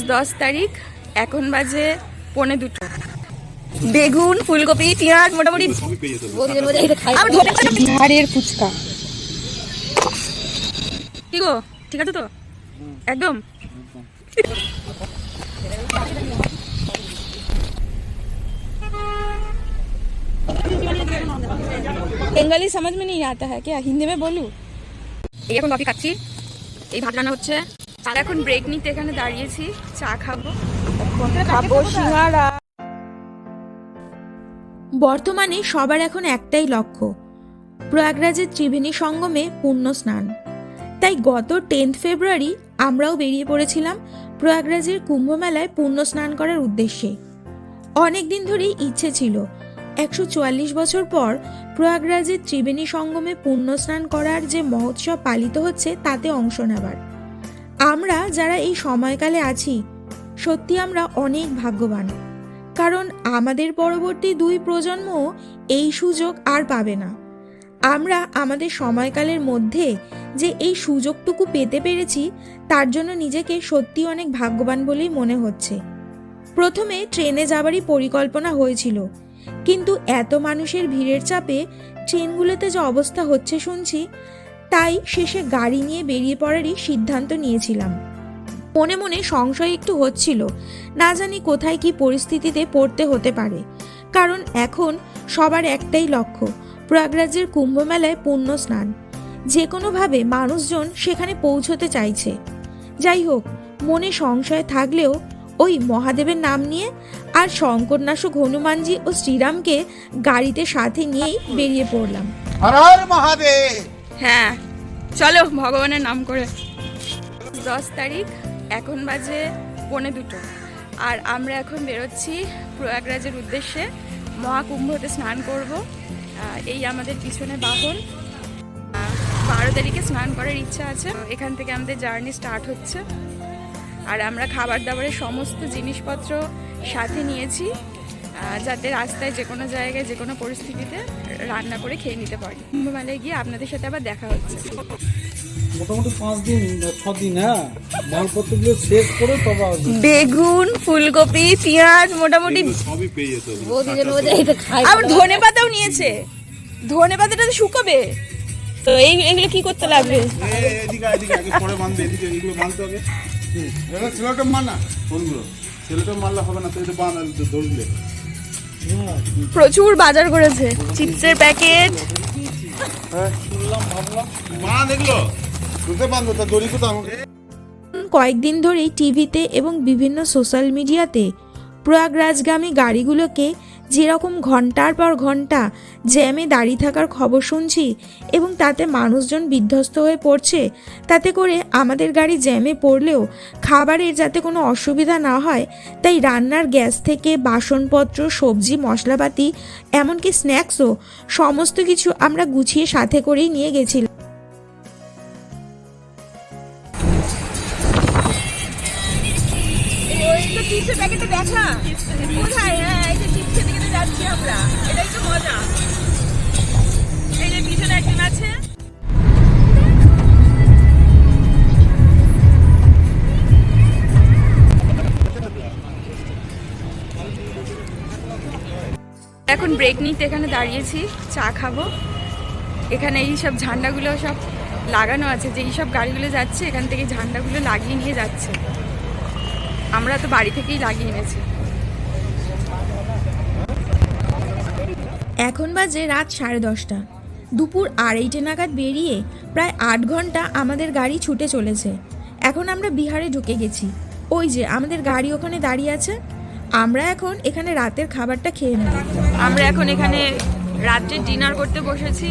দশ তারিখ এখন বাজে পৌনে দুটো বেগুন ফুলকপি পেঁয়াজ মোটামুটি আমার ধনে পাতা- বিহারের ফুচকা কি গো ঠিক আছে তো একদম बंगाली समझ में नहीं आता है क्या हिंदी में बोलूं এই এখন কফি খাচ্ছি এই ভাত রান্না হচ্ছে আর এখন ব্রেক নিতে এখানে দাঁড়িয়েছি চা খাব। খাব সিঙ্গারা। বর্তমানে সবার এখন একটাই লক্ষ্য প্রয়াগরাজের ত্রিবেণী সঙ্গমে পুণ্য স্নান। তাই গত টেন্থ ফেব্রুয়ারি আমরাও বেরিয়ে পড়েছিলাম প্রয়াগরাজের কুম্ভ মেলায় পুণ্য স্নান করার উদ্দেশ্যে। অনেক দিন ধরেই ইচ্ছে ছিল একশো চুয়াল্লিশ বছর পর প্রয়াগরাজের ত্রিবেণী সঙ্গমে পুণ্য স্নান করার যে মহোৎসব পালিত হচ্ছে তাতে অংশ নেবার আমরা যারা এই সময়কালে আছি, সত্যি আমরা অনেক ভাগ্যবান। কারণ আমাদের পরবর্তী দুই প্রজন্ম এই সুযোগ আর পাবে না। আমরা আমাদের সময়কালের মধ্যে যে এই সুযোগটুকু পেতে পেরেছি, তার জন্য নিজেকে সত্যি অনেক ভাগ্যবান বলেই মনে হচ্ছে। প্রথমে ট্রেনে যাবারই পরিকল্পনা হয়েছিল, কিন্তু এত মানুষের ভিড়ের চাপে ট্রেনগুলোতে যে অবস্থা হচ্ছে শুনছি তাই শেষে গাড়ি নিয়ে বেরিয়ে পড়ারই সিদ্ধান্ত নিয়েছিলাম। মনে মনে সংশয় একটু হচ্ছিল, না জানি কোথায় কি পরিস্থিতিতে পড়তে হতে পারে। কারণ এখন সবার একটাই লক্ষ্য, প্রয়াগরাজের কুম্ভ মেলায় পুণ্য স্নান। যে কোনোভাবে মানুষজন সেখানে পৌঁছতে চাইছে। যাই হোক, মনে সংশয় থাকলেও ওই মহাদেবের নাম নিয়ে আর শঙ্করনাশক হনুমানজি ও শ্রীরামকে গাড়িতে সাথে নিয়েই বেরিয়ে পড়লাম। মহাদেব! হ্যাঁ চলো ভগবানের নাম করে। দশ তারিখ, এখন বাজে পৌনে দুটো। আর আমরা এখন বেরোচ্ছি প্রয়াগরাজের উদ্দেশ্যে। মহাকুম্ভতে স্নান করব। এই আমাদের পিছনে বাহন। বারো তারিখে স্নান করার ইচ্ছা আছে। এখান থেকে আমাদের জার্নি স্টার্ট হচ্ছে। আর আমরা খাবার দাবারের সমস্ত জিনিসপত্র সাথে নিয়েছি। যাতে রাস্তায় যে কোনো জায়গায় যে কোনো পরিস্থিতিতে রান্না করে খেয়ে নিতে পারি। কুম্ভমেলায় গিয়ে আপনাদের সাথে আবার দেখা হচ্ছে। মোটামুটি পাঁচ দিন ছ দিন হ্যাঁ? মালপত্রগুলো শেষ করে তবে বেগুন ফুলকপি পেঁয়াজ মোটামুটি সবই পেয়ে যেত আবার ধনে পাতাও নিয়েছে। ধনে পাতাটা তো শুকাবে। তো এই এগুলো কি করতে লাগবে? এদিকে এদিকে আগে পরে বাঁধবে এদিকে এগুলো বাঁধতে হবে। এবার ছেলেটা মানা কোনগুলো? ছেলেটা মারলে হবে না তো এটা বাঁধ ধরলে প্রচুর বাজার করেছে। চিপসের প্যাকেট। কয়েকদিন ধরেই টিভিতে এবং বিভিন্ন সোশ্যাল মিডিয়াতে প্রয়াগরাজগামী গাড়িগুলোকে যেরকম ঘণ্টার পর ঘণ্টা জ্যামে দাঁড়িয়ে থাকার খবর শুনছি এবং তাতে মানুষজন বিধ্বস্ত হয়ে পড়ছে, তাতে করে আমাদের গাড়ি জ্যামে পড়লেও খাবারের যাতে কোনো অসুবিধা না হয়, তাই রান্নার গ্যাস থেকে বাসনপত্র, সবজি, মশলাপাতি, এমনকি স্ন্যাক্সও সমস্ত কিছু আমরা গুছিয়ে সাথে করেই নিয়ে গেছিলাম। এখন তো এখানে দাঁড়িয়েছি, চা খাব। এখানে এই সব ঝান্ডাগুলো সব লাগানো আছে, যে এই সব গাড়িগুলো যাচ্ছে, এখান থেকে ঝান্ডাগুলো লাগিয়ে নিয়ে যাচ্ছে। আমরা তো বাড়ি থেকেই লাগিয়ে এনেছি। এখন বাজে রাত সাড়ে দশটা। দুপুর আড়াইটে নাগাদ বেরিয়ে প্রায় আট ঘণ্টা আমাদের গাড়ি ছুটে চলেছে। এখন আমরা বিহারে ঢুকে গেছি। ওই যে আমাদের গাড়ি ওখানে দাঁড়িয়ে আছে। আমরা এখন এখানে রাতের খাবারটা খেয়ে নেব। আমরা এখন এখানে রাত্রে ডিনার করতে বসেছি।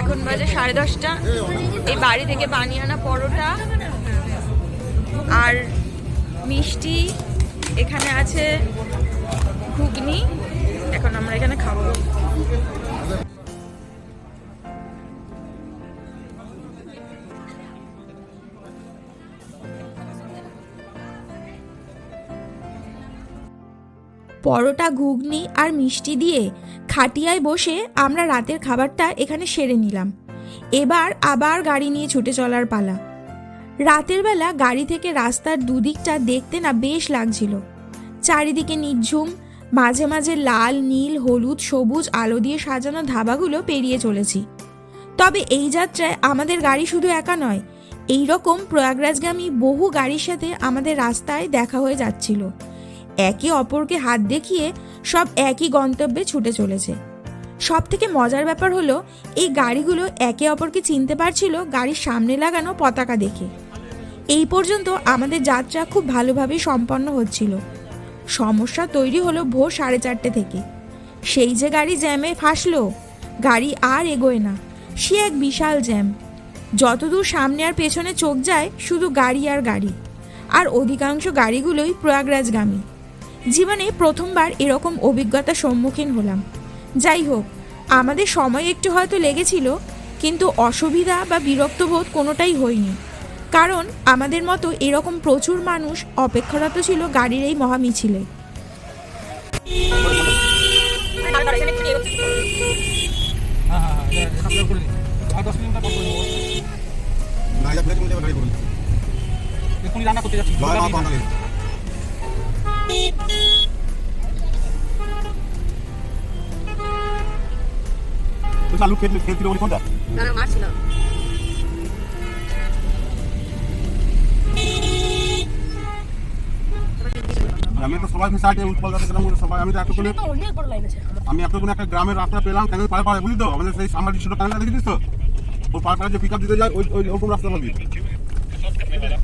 এখন বাজে সাড়ে দশটা। এই বাড়ি থেকে বানিয়ে আনা পরোটা আর মিষ্টি। এখানে আছে ঘুগনি। এখন আমরা এখানে খাব। পরোটা, ঘুগনি আর মিষ্টি দিয়ে খাটিয়ায় বসে আমরা রাতের খাবারটা এখানে সেরে নিলাম। এবার আবার গাড়ি নিয়ে ছুটে চলার পালা। রাতের বেলা গাড়ি থেকে রাস্তার দুদিকটা দেখতে না বেশ লাগছিল। চারিদিকে নিঝুম, মাঝে মাঝে লাল, নীল, হলুদ, সবুজ আলো দিয়ে সাজানো ধাবাগুলো পেরিয়ে চলেছি। তবে এই যাত্রায় আমাদের গাড়ি শুধু একা নয় এই রকম প্রয়াগরাজগামী বহু গাড়ির সাথে আমাদের রাস্তায় দেখা হয়ে যাচ্ছিল। একে অপরকে হাত দেখিয়ে সব একই গন্তব্যে ছুটে চলেছে। সব থেকে মজার ব্যাপার হলো, এই গাড়িগুলো একে অপরকে চিনতে পারছিল গাড়ির সামনে লাগানো পতাকা দেখে। এই পর্যন্ত আমাদের যাত্রা খুব ভালোভাবে সম্পন্ন হচ্ছিল। সমস্যা তৈরি হলো ভোর সাড়ে চারটে থেকে। সেই যে গাড়ি জ্যামে ফাঁসলো, গাড়ি আর এগোয় না, সে এক বিশাল জ্যাম। যতদূর সামনে আর পেছনে চোখ যায়, শুধু গাড়ি আর গাড়ি। আর অধিকাংশ গাড়িগুলোই প্রয়াগরাজগামী। জীবনে প্রথমবার এরকম অভিজ্ঞতার সম্মুখীন হলাম যাই হোক আমাদের সময় একটু হয়তো লেগেছিল কিন্তু অসুবিধা বা বিরক্তবোধ কোনোটাই হয়নি কারণ আমাদের মতো এরকম প্রচুর মানুষ অপেক্ষারত ছিল গাড়ির এই মহামিছিলে হ্যাঁ হ্যাঁ হ্যাঁ রান্না করতে যাচ্ছি আলু খেতে বলি কোনটা আমি তো সবাই সবাই আমি তো একটা করে আমি কোনো একটা গ্রামের রাস্তা পেলাম ক্যানেল পাড়ে পাড়ে বুঝলি তো আমাদের সেই সামনে ছোট ক্যানেলটা দেখেছিস তো ওর পাড়ে পাড়ে যে পিক আপ দিতে যায় ওই ওই ওরকম রাস্তা পাবি ওরকম রাস্তাগুলো যেতে হবে নিয়ে আসতে দেখিস তো।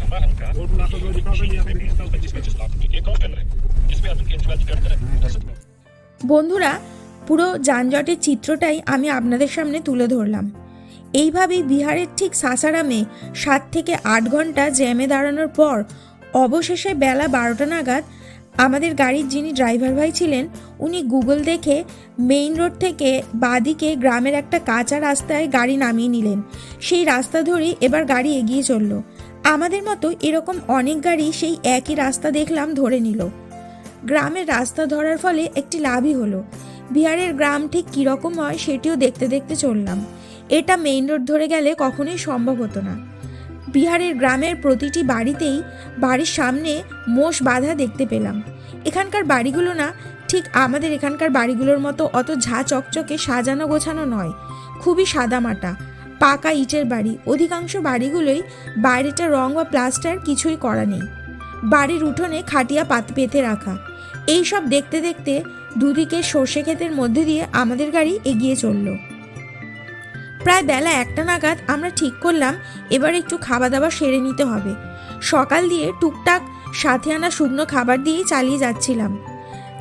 বন্ধুরা, পুরো যানজটের চিত্রটাই আমি আপনাদের সামনে তুলে ধরলাম। এইভাবেই বিহারের ঠিক সাসারামে সাত থেকে আট ঘণ্টা জ্যামে দাঁড়ানোর পর অবশেষে বেলা বারোটা নাগাদ আমাদের গাড়ির যিনি ড্রাইভার ভাই ছিলেন, উনি গুগল দেখে মেইন রোড থেকে বাদিকে গ্রামের একটা কাঁচা রাস্তায় গাড়ি নামিয়ে নিলেন। সেই রাস্তা ধরেই এবার গাড়ি এগিয়ে চলল। আমাদের মতো এরকম অনেক গাড়ি সেই একই রাস্তা দেখলাম ধরে নিল। গ্রামের রাস্তা ধরার ফলে একটি লাভই হলো। বিহারের গ্রাম ঠিক কীরকম হয় সেটিও দেখতে দেখতে চললাম। এটা মেইন রোড ধরে গেলে কখনোই সম্ভব হতো না। বিহারের গ্রামের প্রতিটি বাড়িতেই বাড়ির সামনে মোষ বাঁধা দেখতে পেলাম। এখানকার বাড়িগুলো না, ঠিক আমাদের এখানকার বাড়িগুলোর মতো অত ঝা চকচকে সাজানো গোছানো নয়। খুবই সাদামাটা পাকা ইটের বাড়ি। অধিকাংশ বাড়িগুলোই বাইরেটা রং বা প্লাস্টার কিছুই করা নেই। বাড়ির উঠোনে খাটিয়া পাত পেতে রাখা। এই সব দেখতে দেখতে দুদিকে সর্ষে ক্ষেতের মধ্যে দিয়ে আমাদের গাড়ি এগিয়ে চলল। প্রায় বেলা একটা নাগাদ আমরা ঠিক করলাম, এবার একটু খাওয়া দাওয়া সেরে নিতে হবে। সকাল দিয়ে টুকটাক সাথে আনা শুকনো খাবার দিয়েই চালিয়ে যাচ্ছিলাম।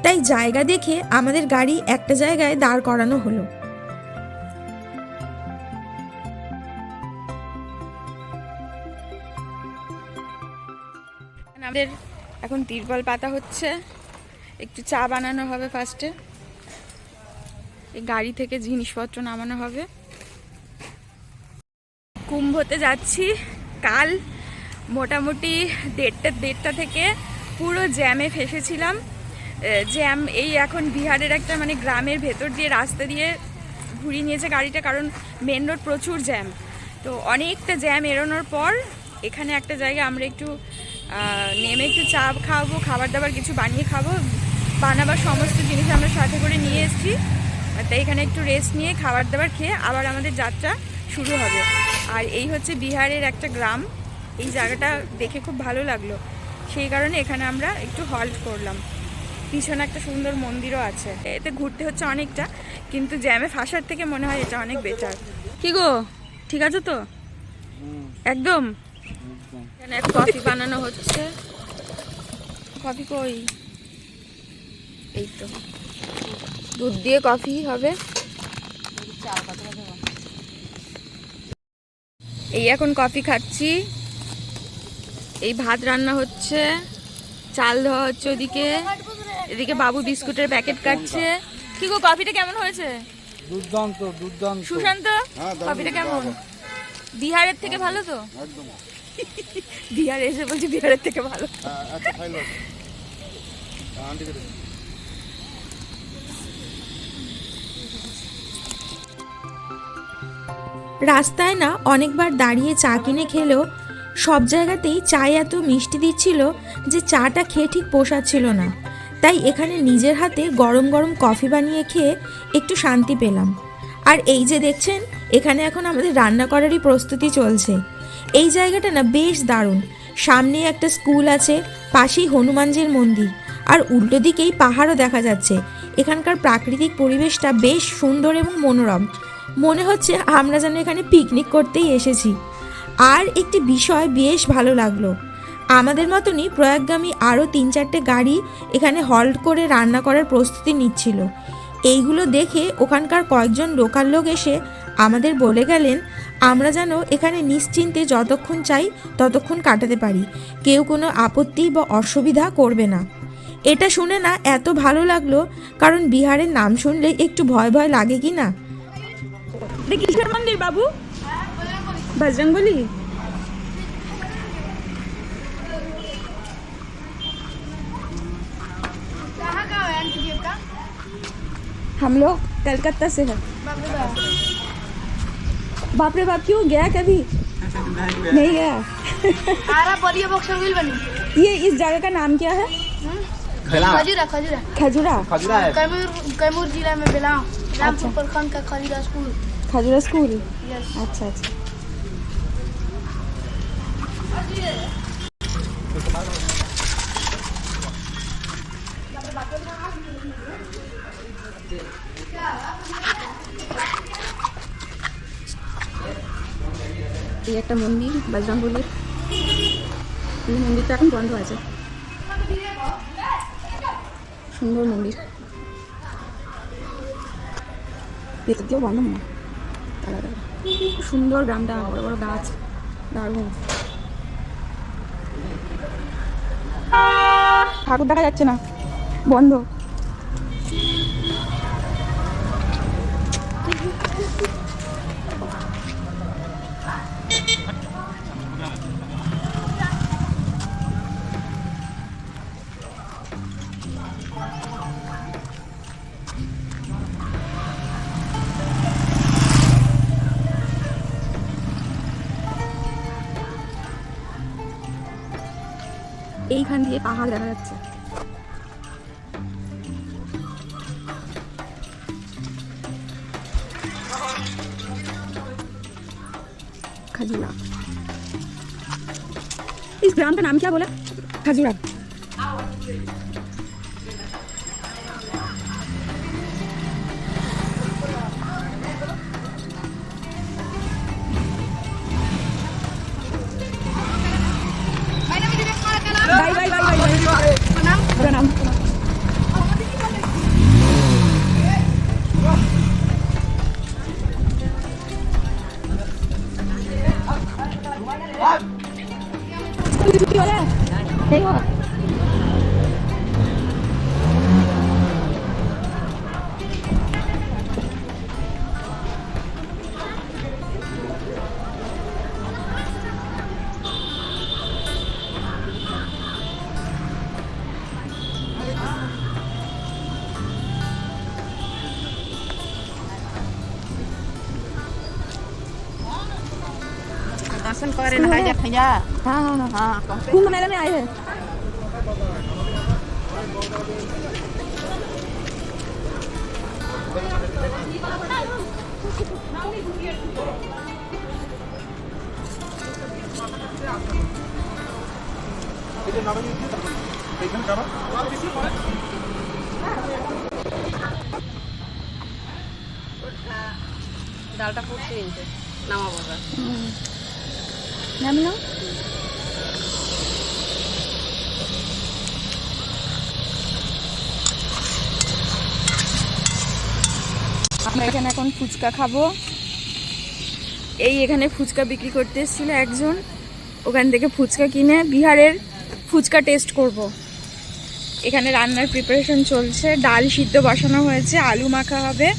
তাই জায়গা দেখে আমাদের গাড়ি একটা জায়গায় দাঁড় করানো হলো। আমাদের এখন তিরপল পাতা হচ্ছে। একটু চা বানানো হবে ফার্স্টে এই গাড়ি থেকে জিনিসপত্র নামানো হবে। কুম্ভতে যাচ্ছি। কাল মোটামুটি দেড়টা দেড়টা থেকে পুরো জ্যামে ফেসেছিলাম। জ্যাম এই এখন বিহারের একটা মানে গ্রামের ভেতর দিয়ে রাস্তা দিয়ে ঘুরিয়ে নিয়েছে গাড়িটা কারণ মেন রোড প্রচুর জ্যাম তো অনেকটা জ্যাম এড়োনোর পর এখানে একটা জায়গায় আমরা একটু নেমে একটু চা খাব খাবার দাবার কিছু বানিয়ে খাব বানাবার সমস্ত জিনিস আমরা সাথে করে নিয়ে এসেছি। তাই এখানে একটু রেস্ট নিয়ে খাবার দাবার খেয়ে আবার আমাদের যাত্রা শুরু হবে। আর এই হচ্ছে বিহারের একটা গ্রাম। এই জায়গাটা দেখে খুব ভালো লাগল। সেই কারণে এখানে আমরা একটু হল্ট করলাম। পিছনে একটা সুন্দর মন্দিরও আছে। এতে ঘুরতে হচ্ছে অনেকটা কিন্তু জ্যামে ফাঁসার থেকে মনে হয় এটা অনেক বেটার কি গো? ঠিক আছে তো? একদম? এখানে কফি বানানো হচ্ছে। কফি কই? এই তো। দুধ দিয়ে কফি হবে। এই এখন কফি খাচ্ছি। এই ভাত রান্না হচ্ছে। চাল ধোয়া হচ্ছে ওদিকে। এদিকে বাবু বিস্কুটের প্যাকেট কাটছে। কি গো কফিটা কেমন হয়েছে? দুর্দান্ত দুর্দান্ত। সুশান্ত কফিটা কেমন? বিহারের থেকে ভালো তো? একদম। বিহারে এসে বলছি বিহারের থেকে ভালো। দে। রাস্তায় না অনেকবার দাঁড়িয়ে চা কিনে খেলেও সব জায়গাতেই চায়ে এত মিষ্টি দিচ্ছিল যে চাটা খেয়ে ঠিক পোষাচ্ছিল না। তাই এখানে নিজের হাতে গরম গরম কফি বানিয়ে খেয়ে একটু শান্তি পেলাম। আর এই যে দেখছেন এখানে এখন আমাদের রান্না করারই প্রস্তুতি চলছে। এই জায়গাটা না বেশ দারুণ। সামনে একটা স্কুল আছে, পাশেই হনুমানজির মন্দির, আর উল্টো দিকেই পাহাড়ও দেখা যাচ্ছে। এখানকার প্রাকৃতিক পরিবেশটা বেশ সুন্দর এবং মনোরম। মনে হচ্ছে আমরা যেন এখানে পিকনিক করতেই এসেছি। আর একটি বিষয় বেশ ভালো লাগল। আমাদের মতনই প্রয়াগগামী আরও তিন চারটে গাড়ি এখানে হল্ট করে রান্না করার প্রস্তুতি নিচ্ছিল। এইগুলো দেখে ওখানকার কয়েকজন লোকাল লোক এসে আমাদের বলে গেলেন, আমরা যেন এখানে নিশ্চিন্তে যতক্ষণ চাই ততক্ষণ কাটাতে পারি। কেউ কোনো আপত্তি বা অসুবিধা করবে না। এটা শুনে না এত ভালো লাগল, কারণ বিহারের নাম শুনলে একটু ভয় ভয় লাগে কি না? কিসের মন্দির বাবু? বজরংবলী हम लोग कलकत्ता से है। बाप रे बाप क्यों? गया कभी? नहीं गया। आरा बनी। ये इस जगह का नाम क्या है? खजूरा। खजूरा खजूरा। कैमूर कैमूर जिला में बेलाव रामपुर प्रखंड का खजूरा स्कूल खजूरा स्कूल अच्छा अच्छा। একটা মন্দির বজরংবলীর এই মন্দিরটা এখন বন্ধ আছে। সুন্দর মন্দির। ভেতর দিয়েও বন্ধ মনে হয়। খুব সুন্দর গ্রামটা, বড় বড় গাছ। দারুণ। ঠাকুর দেখা যাচ্ছে না। বন্ধ। এইখান দিয়ে পাহাড় দেখা যাচ্ছে खजूरा इस ग्राम का नाम क्या बोला खजूरा भैया हाँ हाँ हाँ हाँ कुंभ मेला में आए हैं ডালটা ফুটছে নিচে নামাবো এবার। নাম আমরা এখানে এখন ফুচকা খাব। এই এখানে ফুচকা বিক্রি করতে এসেছিল একজন। ওখান থেকে ফুচকা কিনে বিহারের ফুচকা টেস্ট করব। এখানে রান্নার প্রিপারেশন চলছে। ডাল সিদ্ধ বসানো হয়েছে, আলু মাখা হবে।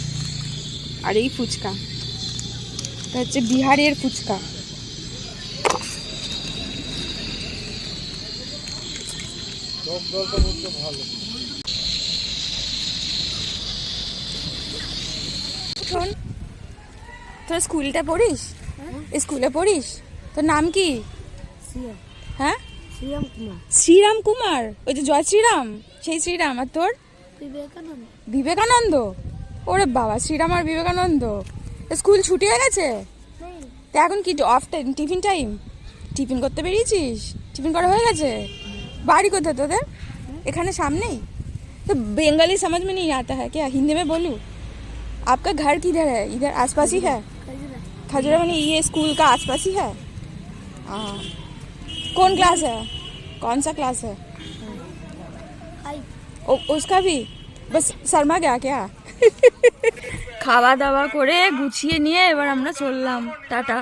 আর এই ফুচকা। এটা হচ্ছে বিহারের ফুচকা। শোন তোর স্কুলটা পড়িস? স্কুলে পড়িস? তোর নাম কি? হ্যাঁ? শ্রীরাম কুমার? ওই যে জয় শ্রীরাম সেই শ্রীরাম। আর তোর? বিবেকানন্দ। ওরে বাবা শ্রীরাম আর বিবেকানন্দ। স্কুল ছুটি হয়ে গেছে? তা এখন কি off time tiffin time tiffin করতে বেরিয়েছিস? টিফিন করা হয়ে গেছে? বাড়ি কোথায় তোদের এখানে সামনেই तो बंगाली समझ में नहीं आता है क्या हिंदी में बोलूँ आपका घर किधर है इधर आसपास ही है खजूरा खजूरा बनी ये स्कूल का आसपास ही है हाँ कौन क्लास है कौन सा क्लास है आई ও उसका भी बस शर्मा गया क्या খাওয়া দাওয়া করে গুছিয়ে নিয়ে এবার আমরা চললাম টাটা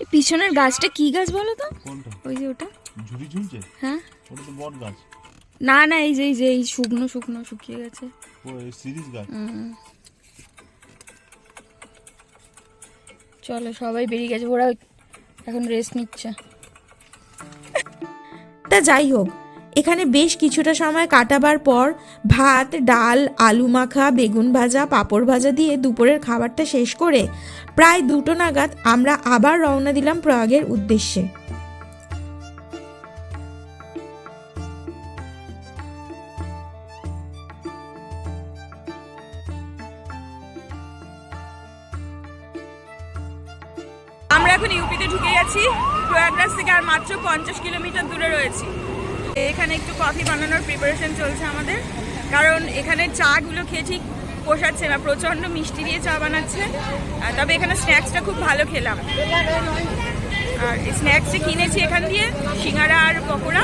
এ পিছনের গাছটা কি গাছ বলো তো কোনটা ওই যে ওটা ঝুড়ি ঝুলছে হ্যাঁ। ওটা তো বট গাছ। না না এই যে এই যে এই শুকনো শুকনো শুকিয়ে গেছে। ও সিরিজ গাছ। চলো সবাই বেরিয়ে গেছে। ওরা এখন রেস্ট নিচ্ছে। তা যাই হোক এখানে বেশ কিছুটা সময় কাটাবার পর ভাত ডাল আলু মাখা বেগুন ভাজা পাঁপড় ভাজা দিয়ে দুপুরের খাবারটা শেষ করে প্রায় দুটো নাগাদ আমরা আবার রওনা দিলাম প্রয়াগের উদ্দেশ্যে। ইউপিতে প্রয়াগরাজ থেকে আর মাত্র পঞ্চাশ কিলোমিটার দূরে রয়েছি। এখানে একটু কফি বানানোর প্রিপারেশন চলছে আমাদের। কারণ এখানে চাগুলো খেয়ে ঠিক পোষাচ্ছে না, প্রচণ্ড মিষ্টি দিয়ে চা বানাচ্ছে। তবে এখানে স্ন্যাক্সটা খুব ভালো খেলাম। আর এই স্ন্যাক্সটা কিনেছি এখান দিয়ে, সিঙ্গারা আর পকোড়া,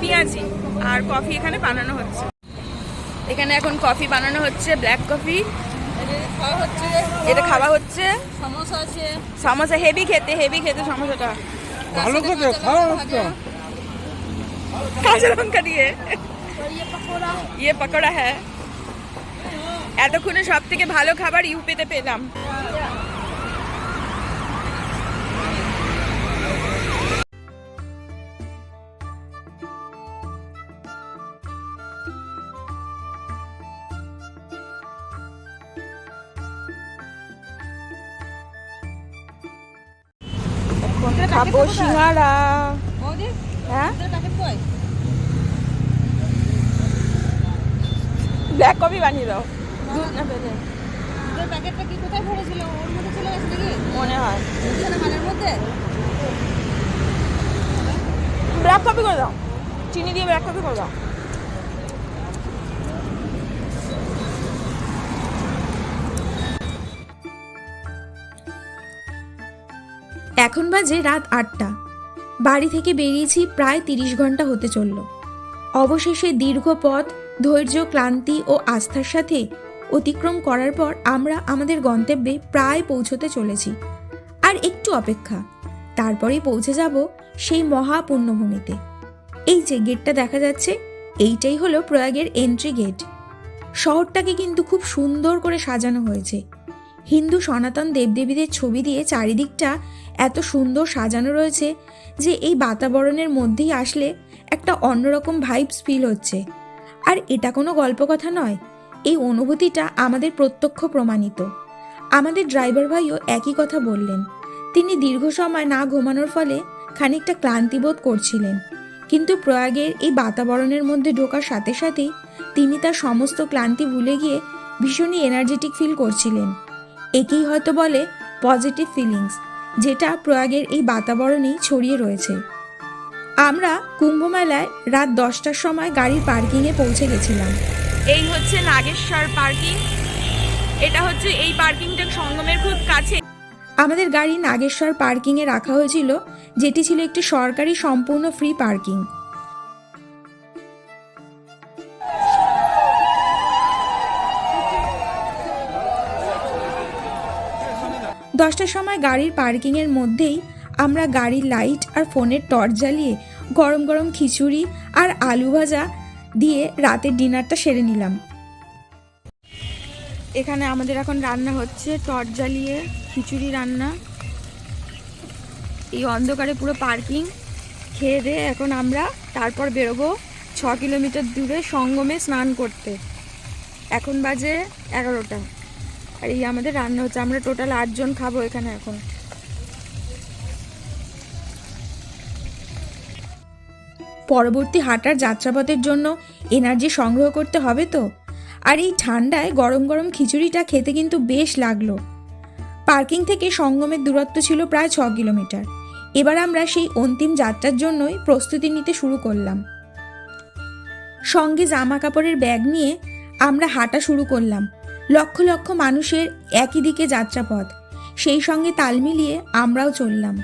পেঁয়াজি আর কফি এখানে বানানো হচ্ছে। এখানে এখন কফি বানানো হচ্ছে ব্ল্যাক কফি খাওয়া হচ্ছে। এটা খাওয়া হচ্ছে। সমোসা আছে। সমোসা হেভি খেতে হেভি খেতে সমোসাটা। ভালো খেতে খাওয়া হচ্ছে কাঁচা লঙ্কা দিয়ে? ইয়ে পকোড়া। ইয়ে হ্যাঁ। এতক্ষণে সব থেকে ভালো খাবার ইউপিতে পেলাম। খাব সিঙ্গারা। হ্যাঁ? ব্ল্যাক কফি বানিয়ে দাও। প্যাকেটটা কি কোথায় ভরেছিল? ওর মধ্যে চলে গেছে নাকি? মনে হয়। এখানে মালের মধ্যে? ব্ল্যাক কফি করে দাও। চিনি দিয়ে ব্ল্যাক কফি করে দাও। এখন বাজে রাত আটটা। বাড়ি থেকে বেরিয়েছি প্রায় তিরিশ ঘণ্টা হতে চলল। অবশেষে দীর্ঘ পথ, ধৈর্য, ক্লান্তি ও আস্থার সাথে অতিক্রম করার পর আমরা আমাদের গন্তব্যে প্রায় পৌঁছতে চলেছি। আর একটু অপেক্ষা, তারপরেই পৌঁছে যাব সেই মহাপুণ্যভূমিতে। এই যে গেটটা দেখা যাচ্ছে, এইটাই হলো প্রয়াগের এন্ট্রি গেট শহরটাকে কিন্তু খুব সুন্দর করে সাজানো হয়েছে। হিন্দু সনাতন দেবদেবীদের ছবি দিয়ে চারিদিকটা এত সুন্দর সাজানো রয়েছে যে এই বাতাবরণের মধ্যেই আসলে একটা অন্যরকম ভাইবস ফিল হচ্ছে। আর এটা কোনো গল্পকথা নয়, এই অনুভূতিটা আমাদের প্রত্যক্ষ প্রমাণিত। আমাদের ড্রাইভার ভাইও একই কথা বললেন। তিনি দীর্ঘ সময় না ঘুমানোর ফলে খানিকটা ক্লান্তিবোধ করছিলেন। কিন্তু প্রয়াগের এই বাতাবরণের মধ্যে ঢোকার সাথে সাথেই তিনি তার সমস্ত ক্লান্তি ভুলে গিয়ে ভীষণই এনার্জেটিক ফিল করছিলেন। একেই হয়তো বলে পজিটিভ ফিলিংস যেটা প্রয়াগের এই বাতাবরণেই ছড়িয়ে রয়েছে। আমরা কুম্ভমেলায় রাত দশটার সময় গাড়ির পার্কিংয়ে পৌঁছে গেছিলাম। এই হচ্ছে নাগেশ্বর পার্কিং। এটা হচ্ছে এই পার্কিংটা সঙ্গমের খুব কাছে। আমাদের গাড়ি নাগেশ্বর পার্কিংয়ে রাখা হয়েছিল যেটি ছিল একটি সরকারি সম্পূর্ণ ফ্রি পার্কিং দশটার সময় গাড়ির পার্কিংয়ের মধ্যেই আমরা গাড়ির লাইট আর ফোনের টর্চ জ্বালিয়ে গরম গরম খিচুড়ি আর আলু ভাজা দিয়ে রাতের ডিনারটা সেরে নিলাম। এখানে আমাদের এখন রান্না হচ্ছে, টর্চ জ্বালিয়ে খিচুড়ি রান্না। এই অন্ধকারে পুরো পার্কিং। খেয়ে দিয়ে এখন আমরা তারপর বেরোবো ছ কিলোমিটার দূরে সঙ্গমে স্নান করতে। এখন বাজে এগারোটা। আর এই আমাদের রান্না হচ্ছে, আমরা টোটাল আটজন খাব এখানে এখন। পরবর্তী হাঁটার যাত্রাপথের জন্য এনার্জি সংগ্রহ করতে হবে তো? আর এই ঠান্ডায় গরম গরম খিচুড়িটা খেতে কিন্তু বেশ লাগল। পার্কিং থেকে সঙ্গমের দূরত্ব ছিল প্রায় ছ কিলোমিটার। এবার আমরা সেই অন্তিম যাত্রার জন্যই প্রস্তুতি নিতে শুরু করলাম। সঙ্গে জামা কাপড়ের ব্যাগ নিয়ে আমরা হাঁটা শুরু করলাম। লক্ষ লক্ষ মানুষের একই দিকে যাত্রাপথ। সেই সঙ্গে তাল মিলিয়ে আমরাও চললাম।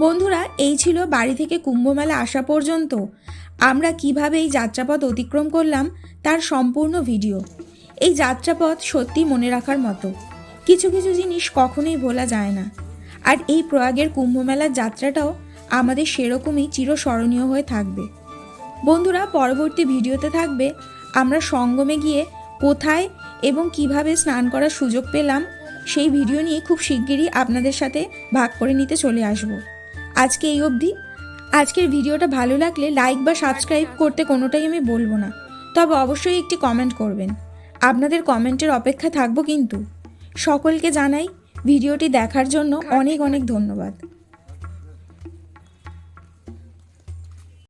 বন্ধুরা, এই ছিল বাড়ি থেকে কুম্ভমেলা আসা পর্যন্ত। আমরা কীভাবে এই যাত্রাপথ অতিক্রম করলাম তার সম্পূর্ণ ভিডিও। এই যাত্রাপথ সত্যি মনে রাখার মতো। কিছু কিছু জিনিস কখনোই ভোলা যায় না। আর এই প্রয়াগের কুম্ভমেলার যাত্রাটাও আমাদের সেরকমই চিরস্মরণীয় হয়ে থাকবে। বন্ধুরা, পরবর্তী ভিডিওতে থাকবে। আমরা সঙ্গমে গিয়ে কোথায় এবং কীভাবে স্নান করার সুযোগ পেলাম, সেই ভিডিও নিয়ে খুব শিগগিরই আপনাদের সাথে ভাগ করে নিতে চলে আসব। আজকে এই অবধি। আজকের ভিডিওটা ভালো লাগলে লাইক বা সাবস্ক্রাইব করতে কোনোটাই আমি বলব না। তবে অবশ্যই একটি কমেন্ট করবেন। আপনাদের কমেন্টের অপেক্ষা থাকব কিন্তু। সকলকে জানাই, ভিডিওটি দেখার জন্য অনেক অনেক ধন্যবাদ।